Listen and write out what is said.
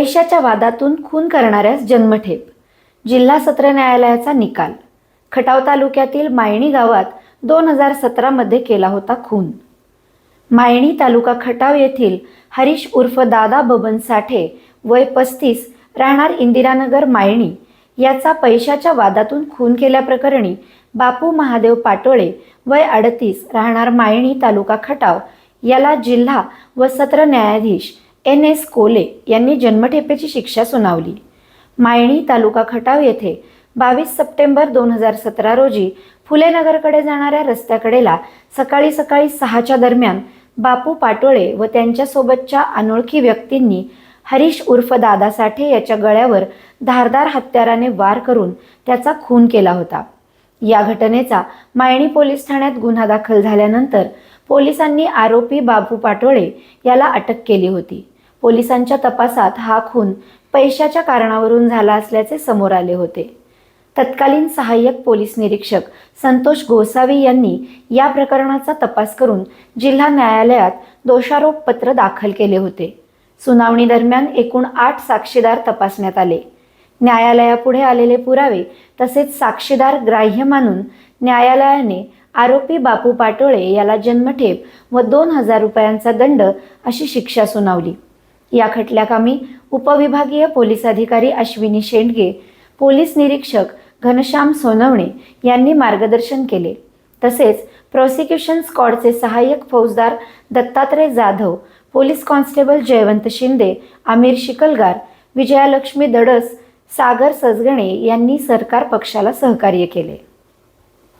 पैशाच्या वादातून खून करणाऱ्यास जन्मठेप. जिल्हा सत्र न्यायालयाचा निकाल. खटाव तालुक्यातील मायणी गावात दोन हजार सतरामध्ये केला होता खून. मायणी तालुका खटाव येथील हरीश उर्फ दादा बबन साठे वय पस्तीस राहणार इंदिरानगर मायणी याचा पैशाच्या वादातून खून केल्याप्रकरणी बापू महादेव पाटोळे वय अडतीस राहणार मायणी तालुका खटाव याला जिल्हा व सत्र न्यायाधीश एन एस कोले यांनी जन्मठेपेची शिक्षा सुनावली. मायणी तालुका खटाव येथे बावीस सप्टेंबर दोन हजार सतरा रोजी फुलेनगरकडे जाणाऱ्या रस्त्याकडेला सकाळी सकाळी सहाच्या दरम्यान बापू पाटोळे व त्यांच्यासोबतच्या अनोळखी व्यक्तींनी हरीश उर्फ दादा साठे याच्या गळ्यावर धारदार हत्याराने वार करून त्याचा खून केला होता. या घटनेचा मायणी पोलीस ठाण्यात गुन्हा दाखल झाल्यानंतर पोलिसांनी आरोपी बापू पाटोळे याला अटक केली होती. पोलिसांच्या तपासात हा खून पैशाच्या कारणावरून झाला असल्याचे समोर आले होते. तत्कालीन सहाय्यक पोलीस निरीक्षक संतोष गोसावी यांनी या प्रकरणाचा तपास करून जिल्हा न्यायालयात दोषारोप पत्र दाखल केले होते. सुनावणी दरम्यान एकूण आठ साक्षीदार तपासण्यात आले. न्यायालयापुढे आलेले पुरावे तसेच साक्षीदार ग्राह्य मानून न्यायालयाने आरोपी बापू पाटोळे याला जन्मठेप व दोन हजार रुपयांचा दंड अशी शिक्षा सुनावली. या खटल्याकामी उपविभागीय पोलीस अधिकारी अश्विनी शेंडगे पोलीस निरीक्षक घनश्याम सोनवणे यांनी मार्गदर्शन केले. तसेच प्रॉसिक्युशन स्कॉडचे सहाय्यक फौजदार दत्तात्रय जाधव पोलीस कॉन्स्टेबल जयवंत शिंदे आमिर शिकलगार विजयालक्ष्मी दडस सागर सजगणे यांनी सरकार पक्षाला सहकार्य केले.